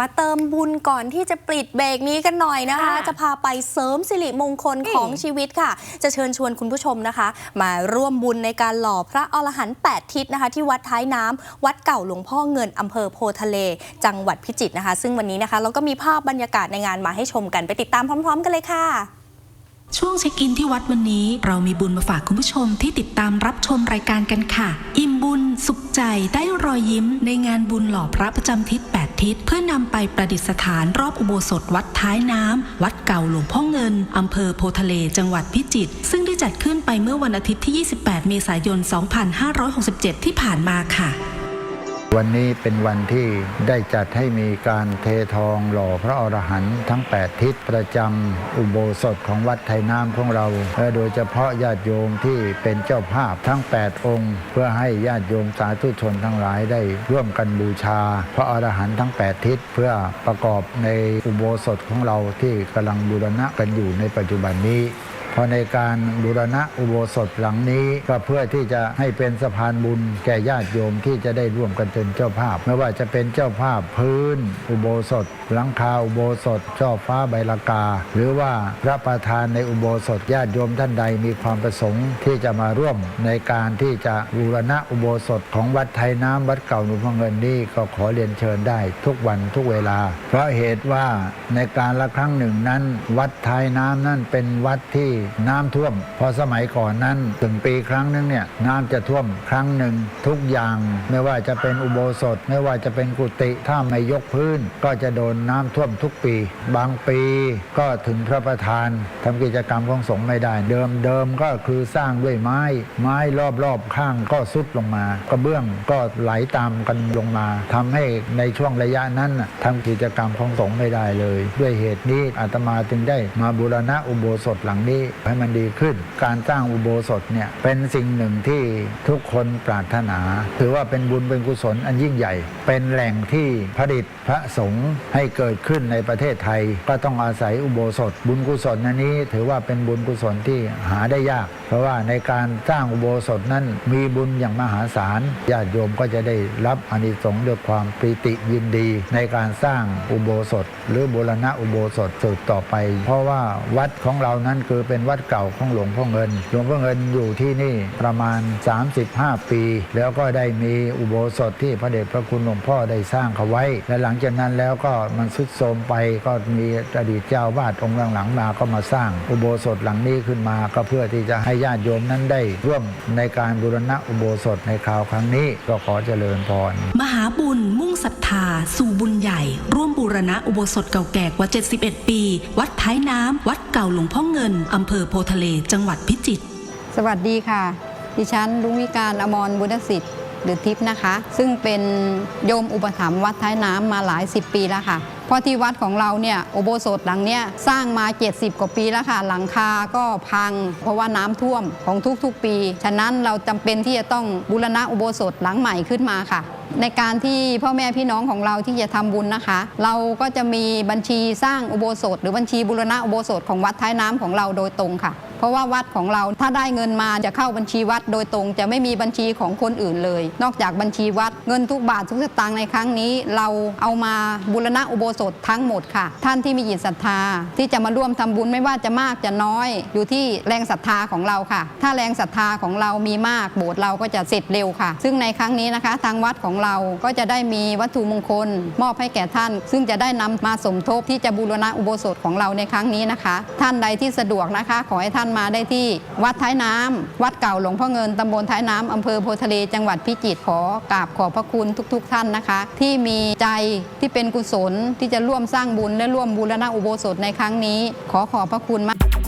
มาเติมบุญก่อนที่จะปิดเบรกนี้กันหน่อยนะคะ ค่ะจะพาไปเสริมสิริมงคลของชีวิตค่ะ จะเชิญชวนคุณผู้ชมนะคะ มาร่วมบุญในการหล่อพระอรหันต์8ทิศนะคะ ที่วัดท้ายน้ำวัดเก่าหลวงพ่อเงินอำเภอโพทะเล จังหวัดพิจิตรนะคะ ซึ่งวันนี้นะคะ เราก็มีภาพบรรยากาศในงานมาให้ชมกันไปติดตามพร้อม ๆ กันเลยค่ะ ช่วงเช็คอินที่วัดวันนี้ เรามีบุญมาฝากคุณผู้ชมที่ติดตามรับชมรายการกันค่ะ อิ่มบุญสุขใจได้รอยยิ้มในงานบุญหล่อพระประจำทิศ8 ทิศเพื่อนำไปประดิษฐานรอบอุโบสถวัดท้ายน้ำ วัดเก่าหลวงพ่อเงินอำเภอโพทะเลจังหวัดพิจิตรซึ่งได้จัดขึ้นไปเมื่อวันอาทิตย์ที่ 28 เมษายน 2567 ที่ผ่านมาค่ะ วันนี้เป็นวันที่ได้จัดให้มีการเททองหล่อพระอรหันต์ทั้ง 8 ทิศประจำอุโบสถของวัดไทยน้ำของเราและโดยเฉพาะญาติโยมที่เป็นเจ้าภาพทั้ง 8 องค์ เพื่อให้ญาติโยมสาธุชนทั้งหลายได้ร่วมกันบูชา พระอรหันต์ทั้ง 8 ทิศเพื่อประกอบในอุโบสถของเราที่กำลังบูรณะกันอยู่ในปัจจุบันนี้ เพราะในการบูรณะอุโบสถหลังนี้ก็เพื่อที่จะให้เป็นสะพานบุญแก่ญาติโยมที่จะได้ร่วมกันเป็นเจ้าภาพ ไม่ว่าจะเป็นเจ้าภาพพื้น อุโบสถ หลังคาอุโบสถช่อฟ้าใบลากา หรือว่าพระประธานในอุโบสถญาติโยมท่านใดมีความประสงค์ที่จะมาร่วมในการที่จะบูรณะอุโบสถของวัดไทยน้ำวัดเก่าหลวงพ่อเงินนี่ก็ขอเรียนเชิญได้ทุกวันทุกเวลา เพราะเหตุว่าในการละครั้งหนึ่งนั้น วัดไทยน้ำนั่นเป็นวัดที่น้ำท่วม พอสมัยก่อนนั้นถึงปีครั้งหนึงเนี่ยน้ำจะท่วมครั้งหนึ่งทุกอย่าง ไม่ว่าจะเป็นอุโบสถ ไม่ว่าจะเป็นกุฏิถ้าไม่ยกพื้น ก็จะโดนน้ำท่วมทุกปี บางปีก็ถึงพระประธานทำกิจกรรมของสงฆ์ไม่ได้ เดิมเดิมก็คือสร้างด้วยไม้ ไม้รอบๆข้างก็สุดลงมากระเบื้องก็ไหลตามกันลงมาทำให้ในช่วงระยะนั้นน่ะทำกิจกรรมของสงฆ์ไม่ได้เลย ด้วยเหตุนี้อาตมาจึงได้มาบูรณะอุโบสถหลังนี้ให้มันดีขึ้น การสร้างอุโบสถเนี่ยเป็นสิ่งหนึ่งที่ทุกคนปรารถนา ถือว่าเป็นบุญเป็นกุศลอันยิ่งใหญ่ เป็นแหล่งที่ผลิตพระสงฆ์ให้เกิดขึ้นในประเทศไทย ก็ต้องอาศัยอุโบสถ บุญกุศลอันนี้ ถือว่าเป็นบุญกุศลที่หาได้ยาก เพราะว่าในการสร้างอุโบสถนั้นมีบุญอย่างมหาศาลญาติโยมก็จะได้รับอานิสงส์ด้วยความปรีติยินดี ในการสร้างอุโบสถ หรือบูรณะอุโบสถสืบต่อไป เพราะว่าวัดของเรานั้นคือเป็นวัดเก่าของหลวงพ่อเงิน หลวงพ่อเงินอยู่ที่นี่ประมาณ 35 ปี แล้วก็ได้มีอุโบสถที่พระเดชพระคุณหลวงพ่อได้สร้างเขาไว้ และหลังจากนั้นแล้วก็มันสุดโทรมไปก็มีอดีตเจ้าวาดองค์หลังๆมาก็มาสร้างอุโบสถหลังนี้ขึ้นมา ก็เพื่อที่จะให้ญาติโยมนั้นได้ร่วมในการบูรณะอุโบสถในคราวครั้งนี้ก็ขอเจริญพรมหาบุญมุ่งศรัทธา สู่บุญใหญ่ ร่วมบูรณะอุโบสถเก่าแก่กว่า 71 ปี วัดท้ายน้ำ วัดเก่าหลวงพ่อเงิน อำเภอโพทะเล จังหวัดพิจิตร สวัสดีค่ะ ดิฉันลุงวิการอมรบุญสิทธิ์หรือทิพย์นะคะ ซึ่งเป็นโยมอุปถัมภ์วัดท้ายน้ำมาหลายสิบปีแล้วค่ะ เพราะที่วัดของเราเนี่ยอุโบสถหลังเนี้ยสร้างมา 70 กว่าปีแล้วค่ะ หลังคาก็พัง เพราะว่าน้ำท่วมของทุกๆปี ฉะนั้นเราจำเป็นที่จะต้องบูรณะอุโบสถหลังใหม่ขึ้นมาค่ะ ในการที่พ่อแม่พี่น้องของเราที่จะทำบุญนะคะ เราก็จะมีบัญชีสร้างอุโบสถ หรือบัญชีบูรณะอุโบสถของวัดท้ายน้ำของเราโดยตรงค่ะ เพราะว่าวัดของเราถ้าได้เงินมาจะเข้าบัญชีวัดโดยตรง จะไม่มีบัญชีของคนอื่นเลย นอกจากบัญชีวัดเงินทุกบาททุกสตางค์ในครั้งนี้ เราเอามาบูรณะอุโบสถทั้งหมดค่ะ ท่านที่มีจิตศรัทธา ที่จะมาร่วมทำบุญไม่ว่าจะมากจะน้อย อยู่ที่แรงศรัทธาของเราค่ะ ถ้าแรงศรัทธาของเรามีมากโบสถ์เราก็จะเสร็จเร็วค่ะ ซึ่งในครั้งนี้นะคะ ทางวัดของเราก็จะได้มีวัตถุมงคล มอบให้แก่ท่าน ซึ่งจะได้นำมาสมทบที่จะบูรณะอุโบสถของเราในครั้งนี้นะคะ ท่านใดที่สะดวกนะคะ ขอให้ท่านมาได้ที่วัดท้ายน้ำวัดเก่าหลวงพ่อเงินตำบลท้ายน้ำอำเภอโพทะเลจังหวัดพิจิตรขอกราบขอบพระคุณทุก ๆ ท่านนะคะ ที่มีใจที่เป็นกุศลที่จะร่วมสร้างบุญและร่วมบูรณะอุโบสถในครั้งนี้ ขอขอบพระคุณมาก